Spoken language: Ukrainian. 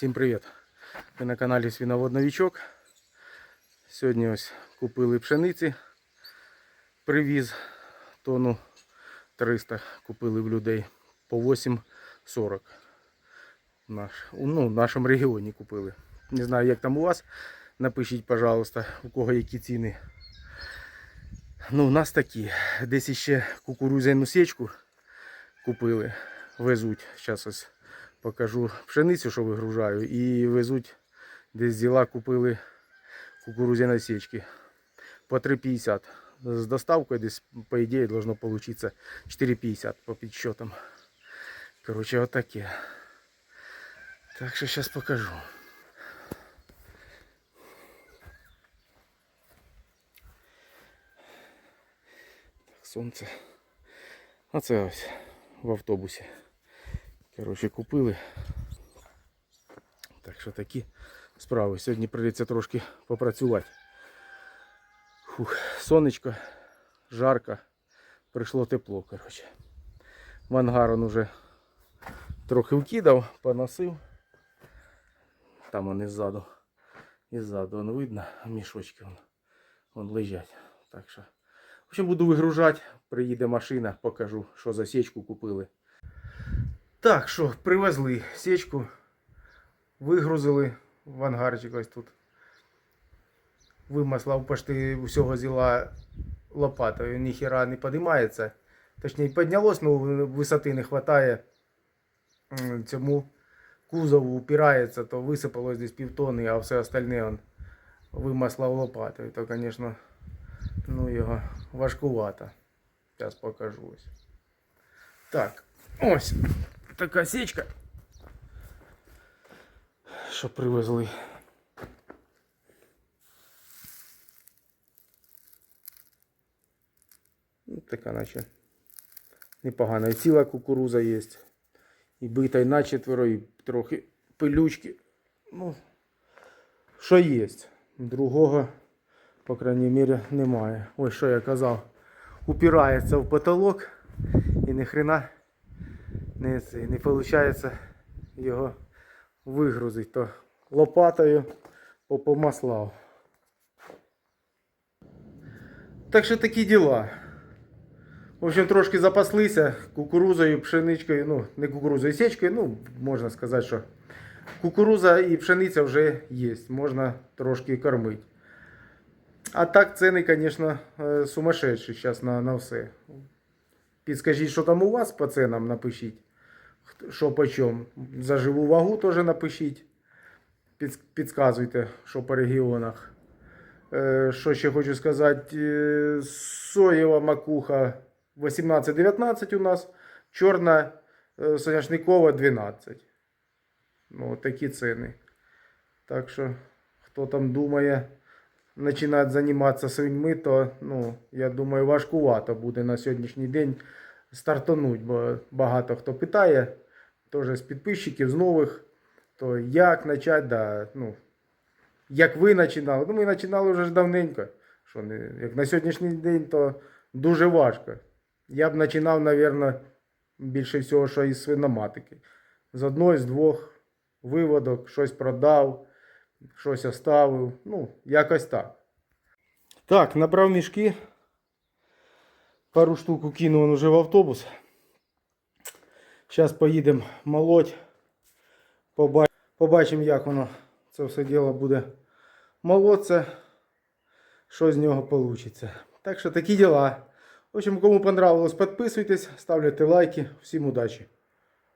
Всім привіт! Ви на каналі Свіновод Новічок. Сьогодні ось купили пшениці. Привіз тонну 300 купили в людей по 8,40. Наш, ну, в нашому регіоні купили. Не знаю, як там у вас. Напишіть, пожалуйста, у кого які ціни. Ну, у нас такі. Десь іще кукурузяну сечку купили. Везуть. Зараз ось покажу пшеницю, що вигружаю, і везуть десь діла купили кукурузяні сечки по 3,50. З доставкою десь, по ідеї, должно получиться 4,50 по підсчетам. Короче, вот таке. Так що зараз покажу. Так, сонце. А це ось в автобусі. Коротше, купили. Так що такі справи. Сьогодні прийдеться трошки попрацювати. Фух, сонечко, жарко, прийшло тепло, коротше. В ангар он уже трохи вкидав, поносив. Там вони ззаду. І ззаду он видно, мішочки вон, вон лежать. Так що. В общем, буду вигружати, приїде машина, покажу, що за сечку купили. Так, що, привезли сечку, вигрузили в ангарчик ось тут. Вимаслав почти всього зіла лопатою, ніхіра не підіймається. Точніше, піднялось, але висоти не вистачає. Цьому кузову упирається, то висипалось десь півтони, а все остальне он вимаслав лопатою. То, звісно, ну його важкувато. Зараз покажу ось. Так, ось така сечка. Що привезли. Ну, така наче непогана. І ціла кукуруза є. І бита на четверо, і трохи пилючки. Ну, що є. Другого, по крайній мірі, немає. Ось що я казав. Упирається в потолок і ні хрена не, не виходить його вигрузити. То лопатою попомаслав. Так що такі діла. В общем, трошки запаслися кукурузою, пшеничкою, ну, не кукурузою, сечкою, ну, можна сказати, що кукуруза і пшениця вже є, можна трошки кормити. А так ціни, звісно, е, сумасшедші зараз на, на все. Підскажіть, що там у вас по ценам, напишіть. Що по чому. За живу вагу теж напишіть. Підказуйте, що по регіонах. Е, Що ще хочу сказати, е, соєва макуха 18-19 у нас, чорна е, соняшникова 12. Ну, такі ціни. Так що, хто там думає починати займатися свиньми, то ну, я думаю, важкувато буде на сьогоднішній день стартануть, бо багато хто питає, теж з підписчиків, з нових, то як почати, да, ну, як ви починали. Ну, ми починали вже давненько. Що не, як на сьогоднішній день, то дуже важко. Я б починав, мабуть, більше всього, що із свиноматики. З одної, з двох виводок, щось продав, щось оставив. Ну, якось так. Так, набрав мішки. Пару штуку кинув он уже в автобус. Зараз поїдемо молоть. Побачимо, як воно це все діло буде молоться, що з нього вийде. Так що такі діла. В общем, кому понравилось, підписуйтесь, ставляйте лайки. Всім удачі!